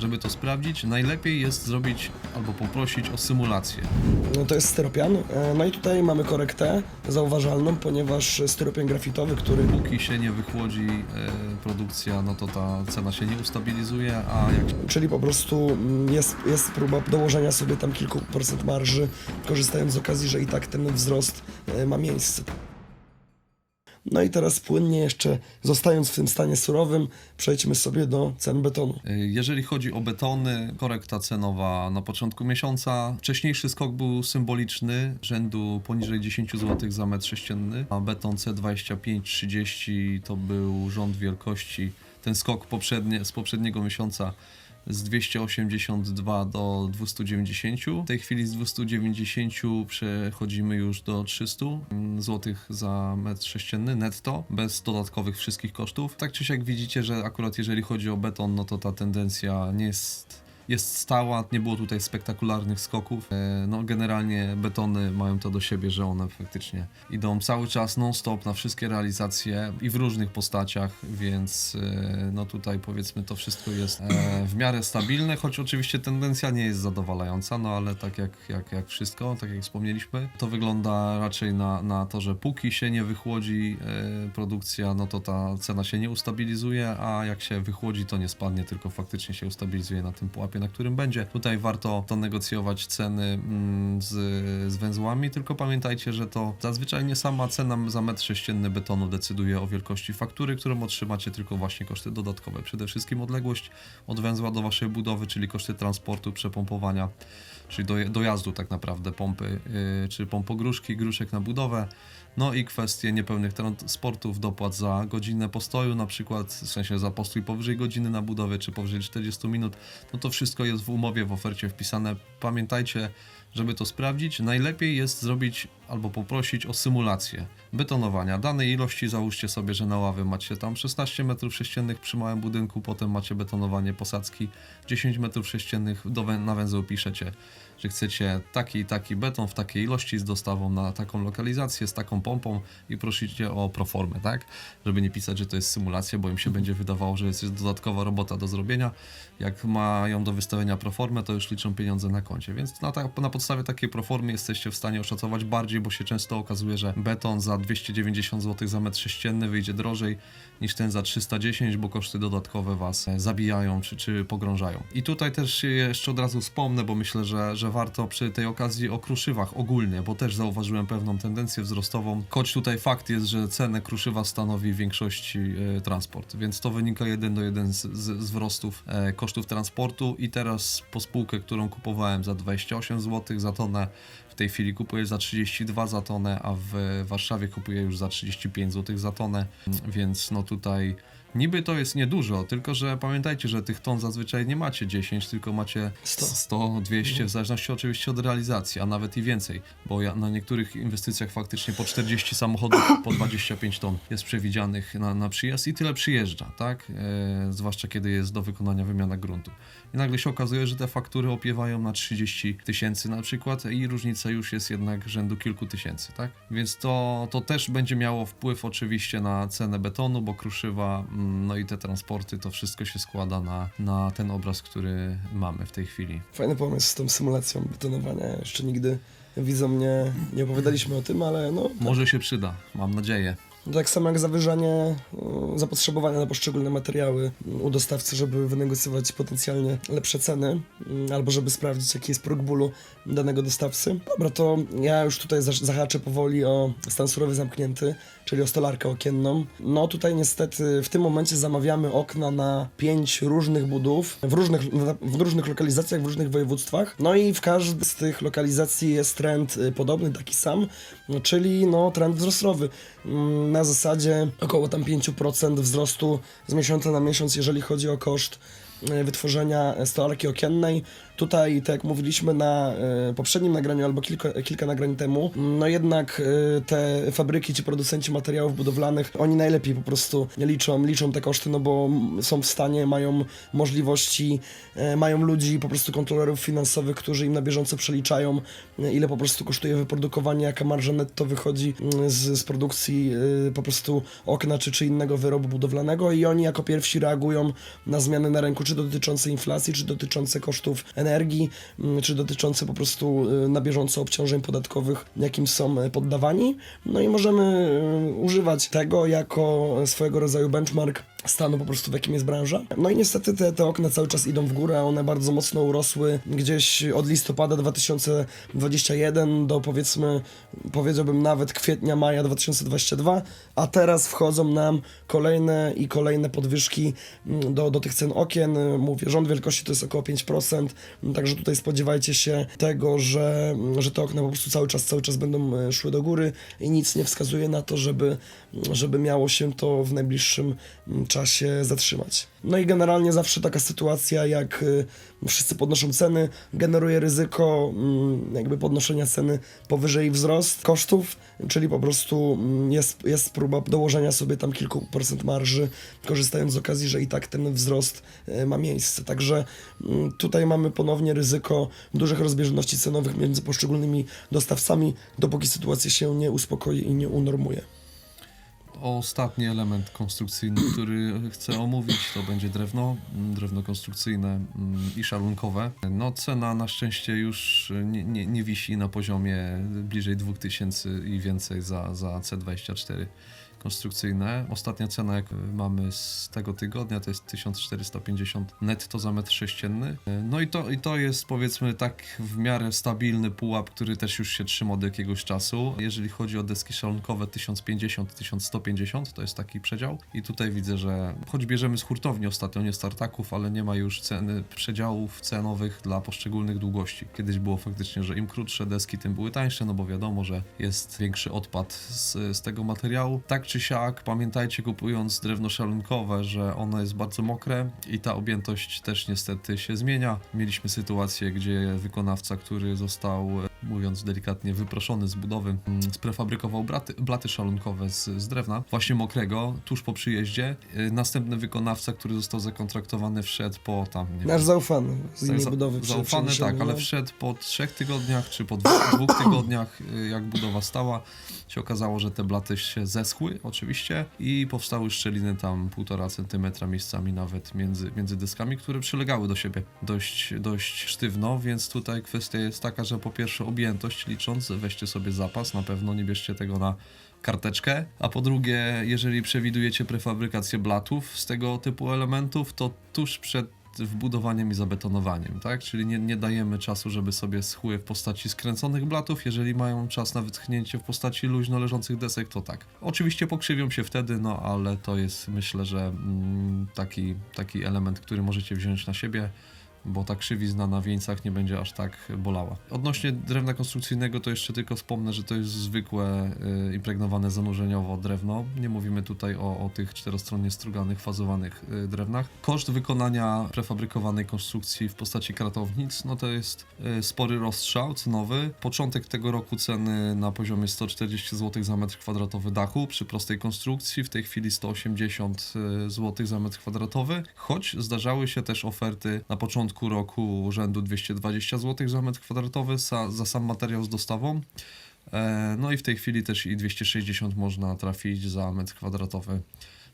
Żeby to sprawdzić, najlepiej jest zrobić albo poprosić o symulację. No to jest styropian. E, No i tutaj mamy korektę zauważalną, ponieważ styropian grafitowy, który Póki się nie wychłodzi e, produkcja, no to ta cena się nie ustabilizuje, a jak Czyli po prostu mm, jest, jest próba dołożenia sobie tam kilku procent marży, korzystając z okazji, że i tak ten wzrost e, ma miejsce. No i teraz płynnie jeszcze, zostając w tym stanie surowym, przejdźmy sobie do cen betonu. E, Jeżeli chodzi o betony, korekta cenowa na początku miesiąca. Wcześniejszy skok był symboliczny, rzędu poniżej 10 zł za metr sześcienny, a beton C25-30 to był rząd wielkości. Ten skok poprzednie, z poprzedniego miesiąca z 282 do 290. W tej chwili z 290 przechodzimy już do 300 zł za metr sześcienny netto, bez dodatkowych wszystkich kosztów. Tak czy siak widzicie, że akurat jeżeli chodzi o beton, no to ta tendencja nie jest jest stała, nie było tutaj spektakularnych skoków. E, No generalnie betony mają to do siebie, że one faktycznie idą cały czas non-stop na wszystkie realizacje i w różnych postaciach, więc e, no tutaj powiedzmy to wszystko jest e, w miarę stabilne, choć oczywiście tendencja nie jest zadowalająca, no ale tak jak, jak, jak wszystko, tak jak wspomnieliśmy, to wygląda raczej na, na to, że póki się nie wychłodzi produkcja, no to ta cena się nie ustabilizuje, a jak się wychłodzi, to nie spadnie, tylko faktycznie się ustabilizuje na tym pułapie, na którym będzie. Tutaj warto to negocjować ceny mm, z, z węzłami, tylko pamiętajcie, że to zazwyczaj nie sama cena za metr sześcienny betonu decyduje o wielkości faktury, którą otrzymacie, tylko właśnie koszty dodatkowe. Przede wszystkim odległość od węzła do waszej budowy, czyli koszty transportu, przepompowania, czyli do, dojazdu tak naprawdę pompy, yy, czy pompogruszki, gruszek na budowę. No i kwestie niepełnych transportów, dopłat za godzinę postoju, na przykład w sensie za postój powyżej godziny na budowie, czy powyżej 40 minut, no to wszystko jest w umowie, w ofercie wpisane. Pamiętajcie, żeby to sprawdzić, najlepiej jest zrobić albo poprosić o symulację betonowania. Danej ilości załóżcie sobie, że na ławy macie tam 16 metrów sześciennych przy małym budynku, potem macie betonowanie posadzki 10 metrów sześciennych, do wę- na węzeł piszecie, że chcecie taki i taki beton w takiej ilości z dostawą na taką lokalizację, z taką pompą i prosicie o proformę, tak? Żeby nie pisać, że to jest symulacja, bo im się będzie wydawało, że jest dodatkowa robota do zrobienia. Jak mają do wystawienia proformę, to już liczą pieniądze na koncie, więc na, ta, na podstawie takiej proformy jesteście w stanie oszacować bardziej, bo się często okazuje, że beton za 290 zł za metr sześcienny wyjdzie drożej niż ten za 310, bo koszty dodatkowe was zabijają czy, czy pogrążają. I tutaj też jeszcze od razu wspomnę, bo myślę, że, że warto przy tej okazji o kruszywach ogólnie, bo też zauważyłem pewną tendencję wzrostową. Choć tutaj fakt jest, że cenę kruszywa stanowi w większości e, transport, więc to wynika jeden do jeden z, z, z wzrostów e, kosztów transportu i teraz po spółkę, którą kupowałem za 28 zł za tonę, tej chwili kupuję za 32 za tonę, a w Warszawie kupuję już za 35 zł za tonę, więc no tutaj niby to jest niedużo, tylko że pamiętajcie, że tych ton zazwyczaj nie macie 10, tylko macie 100. 100, 200, w zależności oczywiście od realizacji, a nawet i więcej, bo ja na niektórych inwestycjach faktycznie po 40 samochodów, po 25 ton jest przewidzianych na, na przyjazd i tyle przyjeżdża, tak? E, zwłaszcza kiedy jest do wykonania wymiana gruntu. I nagle się okazuje, że te faktury opiewają na 30 tysięcy na przykład i różnica już jest jednak rzędu kilku tysięcy, tak? Więc to, to też będzie miało wpływ oczywiście na cenę betonu, bo kruszywa, mm, no i te transporty, to wszystko się składa na, na ten obraz, który mamy w tej chwili. Fajny pomysł z tą symulacją betonowania. Jeszcze nigdy widzom nie, nie opowiadaliśmy o tym, ale no, Może się przyda, mam nadzieję. Tak samo jak zawyżanie y, zapotrzebowania na poszczególne materiały y, u dostawcy, żeby wynegocjować potencjalnie lepsze ceny, y, albo żeby sprawdzić, jaki jest próg bólu danego dostawcy. Dobra, to ja już tutaj zahaczę powoli o stan surowy zamknięty, czyli o stolarkę okienną. No tutaj niestety w tym momencie zamawiamy okna na pięć różnych budów, w różnych, w różnych lokalizacjach, w różnych województwach. No i w każdej z tych lokalizacji jest trend y, podobny, taki sam, no, czyli no, trend wzrostowy. Mm, Na zasadzie około tam 5% wzrostu z miesiąca na miesiąc, jeżeli chodzi o koszt y, wytworzenia stolarki okiennej. Tutaj, tak jak mówiliśmy na y, poprzednim nagraniu albo kilka, kilka nagrań temu, no jednak y, te fabryki, ci producenci materiałów budowlanych, oni najlepiej po prostu liczą, liczą te koszty, no bo są w stanie, mają możliwości, y, mają ludzi, po prostu kontrolerów finansowych, którzy im na bieżąco przeliczają, ile po prostu kosztuje wyprodukowanie, jaka marża netto wychodzi z, z produkcji po prostu okna czy, czy innego wyrobu budowlanego i oni jako pierwsi reagują na zmiany na rynku, czy czy dotyczące inflacji, czy dotyczące kosztów energii, mm, czy dotyczące po prostu y, na bieżąco obciążeń podatkowych, jakim są y, poddawani. No i możemy y, używać tego jako swojego rodzaju benchmark stanu po prostu w jakim jest branża. No i niestety te, te okna cały czas idą w górę, one bardzo mocno urosły gdzieś od listopada 2021 do powiedzmy, powiedziałbym nawet kwietnia, maja 2022, a teraz wchodzą nam kolejne i kolejne podwyżki mm, do, do tych cen okien. Mówię, rząd wielkości to jest około 5%, także tutaj spodziewajcie się tego, że, że te okna po prostu cały czas, cały czas będą e, szły do góry i nic nie wskazuje na to, żeby, żeby miało się to w najbliższym czasie zatrzymać. No i generalnie zawsze taka sytuacja, jak y, wszyscy podnoszą ceny, generuje ryzyko mm, jakby podnoszenia ceny powyżej wzrost kosztów, czyli po prostu mm, jest, jest próba dołożenia sobie tam kilku procent marży, korzystając z okazji, że i tak ten wzrost y, ma miejsce. Także mm, tutaj mamy ponownie ryzyko dużych rozbieżności cenowych między poszczególnymi dostawcami, dopóki sytuacja się nie uspokoi i nie unormuje. Ostatni element konstrukcyjny, który chcę omówić, to będzie drewno, mm, drewno konstrukcyjne mm, i szalunkowe. No cena na szczęście już nie, nie, nie wisi na poziomie bliżej 2000 i więcej za, za C24 konstrukcyjne. Ostatnia cena, jak mamy z tego tygodnia, to jest 1450 netto za metr sześcienny. No i to, i to jest powiedzmy tak w miarę stabilny pułap, który też już się trzyma od jakiegoś czasu. Jeżeli chodzi o deski szalonkowe 1050-1150, to jest taki przedział. I tutaj widzę, że choć bierzemy z hurtowni ostatnio, nie startaków, ale nie ma już ceny przedziałów cenowych dla poszczególnych długości. Kiedyś było faktycznie, że im krótsze deski, tym były tańsze, no bo wiadomo, że jest większy odpad z, z tego materiału. Tak czy siak, pamiętajcie kupując drewno szalunkowe, że ono jest bardzo mokre i ta objętość też niestety się zmienia. Mieliśmy sytuację, gdzie wykonawca, który został, mówiąc delikatnie, wyproszony z budowy, sprefabrykował braty, blaty szalunkowe z, z drewna, właśnie mokrego, tuż po przyjeździe. Następny wykonawca, który został zakontraktowany, wszedł po tam, nie Nasz zaufany z innej za- budowy. Zaufany, tak, ale no. wszedł po trzech tygodniach, czy po dwóch, dwóch tygodniach, y, jak budowa stała, się okazało, że te blaty się zeschły, oczywiście, i powstały szczeliny tam półtora centymetra miejscami nawet między, między deskami, które przylegały do siebie dość, dość sztywno, więc tutaj kwestia jest taka, że po pierwsze objętość licząc, weźcie sobie zapas, na pewno nie bierzcie tego na karteczkę, a po drugie, jeżeli przewidujecie prefabrykację blatów z tego typu elementów, to tuż przed wbudowaniem i zabetonowaniem, tak? Czyli nie, nie dajemy czasu, żeby sobie schły w postaci skręconych blatów. Jeżeli mają czas na wytchnięcie w postaci luźno leżących desek, to tak. Oczywiście pokrzywią się wtedy, no ale to jest myślę, że mm, taki, taki element, który możecie wziąć na siebie bo ta krzywizna na wieńcach nie będzie aż tak bolała. Odnośnie drewna konstrukcyjnego to jeszcze tylko wspomnę, że to jest zwykłe y, impregnowane zanurzeniowo drewno. Nie mówimy tutaj o, o tych czterostronnie struganych, fazowanych y, drewnach. Koszt wykonania prefabrykowanej konstrukcji w postaci kratownic, no to jest y, spory rozstrzał cenowy. Początek tego roku ceny na poziomie 140 zł za metr kwadratowy dachu przy prostej konstrukcji, w tej chwili 180 zł za metr kwadratowy, choć zdarzały się też oferty na początku roku rzędu 220 zł za metr kwadratowy za, za sam materiał z dostawą. E, No i w tej chwili też i 260 można trafić za metr kwadratowy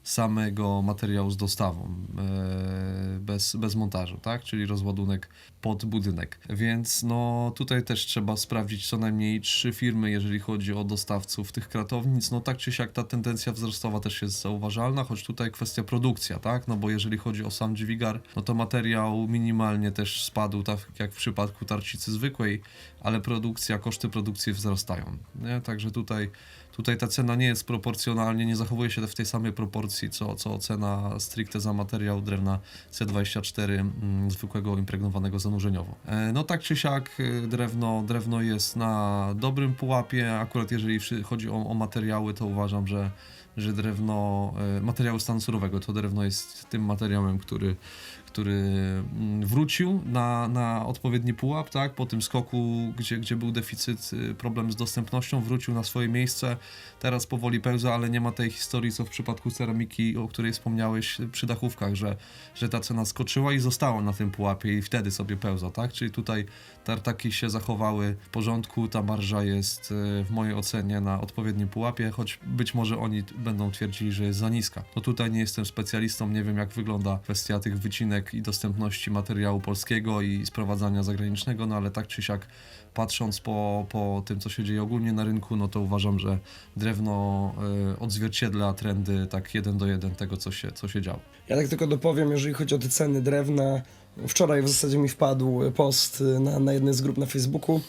samego materiału z dostawą, e, bez, bez montażu, tak? Czyli rozładunek pod budynek. Więc no tutaj też trzeba sprawdzić co najmniej trzy firmy, jeżeli chodzi o dostawców tych kratownic. No tak czy siak ta tendencja wzrostowa też jest zauważalna, choć tutaj kwestia produkcja, tak? No bo jeżeli chodzi o sam dźwigar, no to materiał minimalnie też spadł, tak jak w przypadku tarcicy zwykłej, ale produkcja, koszty produkcji wzrastają, nie? Także tutaj Tutaj ta cena nie jest proporcjonalnie, nie zachowuje się w tej samej proporcji, co, co cena stricte za materiał drewna C24 mm, zwykłego impregnowanego zanurzeniowo. E, No tak czy siak y, drewno, drewno jest na dobrym pułapie, akurat jeżeli chodzi o, o materiały, to uważam, że, że drewno, e, materiały stanu surowego, to drewno jest tym materiałem, który który mm, wrócił na, na odpowiedni pułap, tak? Po tym skoku, gdzie, gdzie był deficyt, y, problem z dostępnością, wrócił na swoje miejsce. Teraz powoli pełza, ale nie ma tej historii, co w przypadku ceramiki, o której wspomniałeś przy dachówkach, że, że ta cena skoczyła i została na tym pułapie i wtedy sobie pełza, tak? Czyli tutaj tartaki się zachowały w porządku, ta marża jest y, w mojej ocenie na odpowiednim pułapie, choć być może oni będą twierdzili, że jest za niska. No tutaj nie jestem specjalistą, nie wiem jak wygląda kwestia tych wycinek i dostępności materiału polskiego i sprowadzania zagranicznego, no ale tak czy siak patrząc po, po tym, co się dzieje ogólnie na rynku, no to uważam, że drewno y, odzwierciedla trendy tak jeden do jeden tego, co się, co się działo. Ja tak tylko dopowiem, jeżeli chodzi o te ceny drewna. Wczoraj w zasadzie mi wpadł post na, na jednej z grup na Facebooku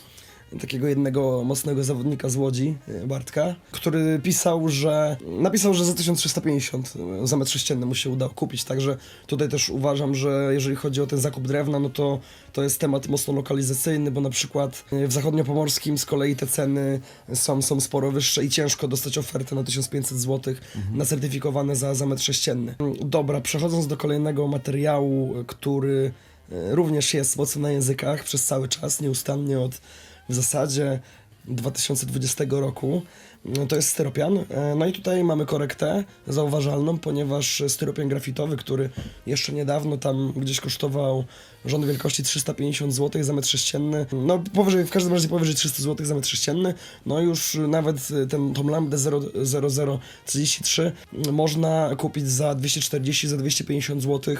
takiego jednego mocnego zawodnika z Łodzi, Bartka, który pisał, że napisał, że za 1350 za metr sześcienny mu się udało kupić, także tutaj też uważam, że jeżeli chodzi o ten zakup drewna, no to to jest temat mocno lokalizacyjny, bo na przykład w zachodniopomorskim z kolei te ceny są, są sporo wyższe i ciężko dostać ofertę na 1500 zł na certyfikowane za, za metr sześcienny. Dobra, przechodząc do kolejnego materiału, który e, również jest mocno na językach przez cały czas, nieustannie od w zasadzie 2020 roku. No, To jest styropian. E, No i tutaj mamy korektę zauważalną, ponieważ styropian grafitowy, który jeszcze niedawno tam gdzieś kosztował rząd wielkości 350 zł za metr sześcienny, no powyżej, w każdym razie powyżej 300 zł za metr sześcienny, no już nawet ten, tą lambdę 0033 można kupić za 240, za 250 zł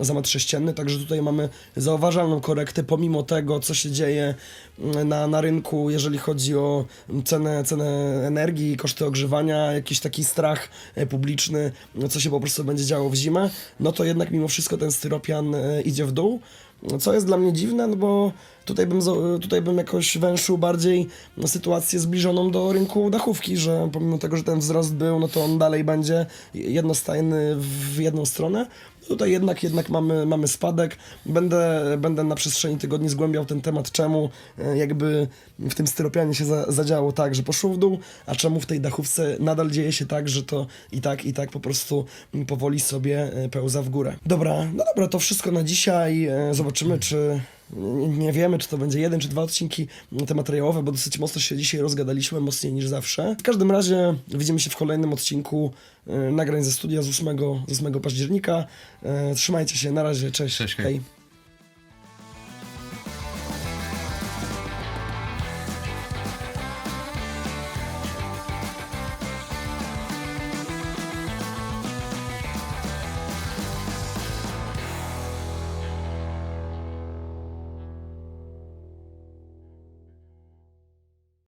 za metr sześcienny, także tutaj mamy zauważalną korektę, pomimo tego, co się dzieje na, na rynku, jeżeli chodzi o cenę, cenę energii, koszty ogrzewania, jakiś taki strach e, publiczny, no, co się po prostu będzie działo w zimę, no to jednak mimo wszystko ten styropian e, idzie w dół. Co jest dla mnie dziwne, no bo tutaj bym, zo- tutaj bym jakoś węszył bardziej sytuację zbliżoną do rynku dachówki, że pomimo tego, że ten wzrost był, no to on dalej będzie jednostajny w jedną stronę. Tutaj jednak, jednak mamy, mamy spadek. Będę, będę na przestrzeni tygodni zgłębiał ten temat, czemu e, jakby w tym styropianie się za, zadziało tak, że poszło w dół, a czemu w tej dachówce nadal dzieje się tak, że to i tak, i tak po prostu powoli sobie e, pełza w górę. Dobra, no dobra, to wszystko na dzisiaj. E, Zobaczymy, czy nie- wiemy, czy to będzie jeden, czy dwa odcinki te materiałowe, bo dosyć mocno się dzisiaj rozgadaliśmy, mocniej niż zawsze. W każdym razie widzimy się w kolejnym odcinku e, nagrań ze studia z 8, z 8 października. E, Trzymajcie się, na razie, cześć. Cześć, hej.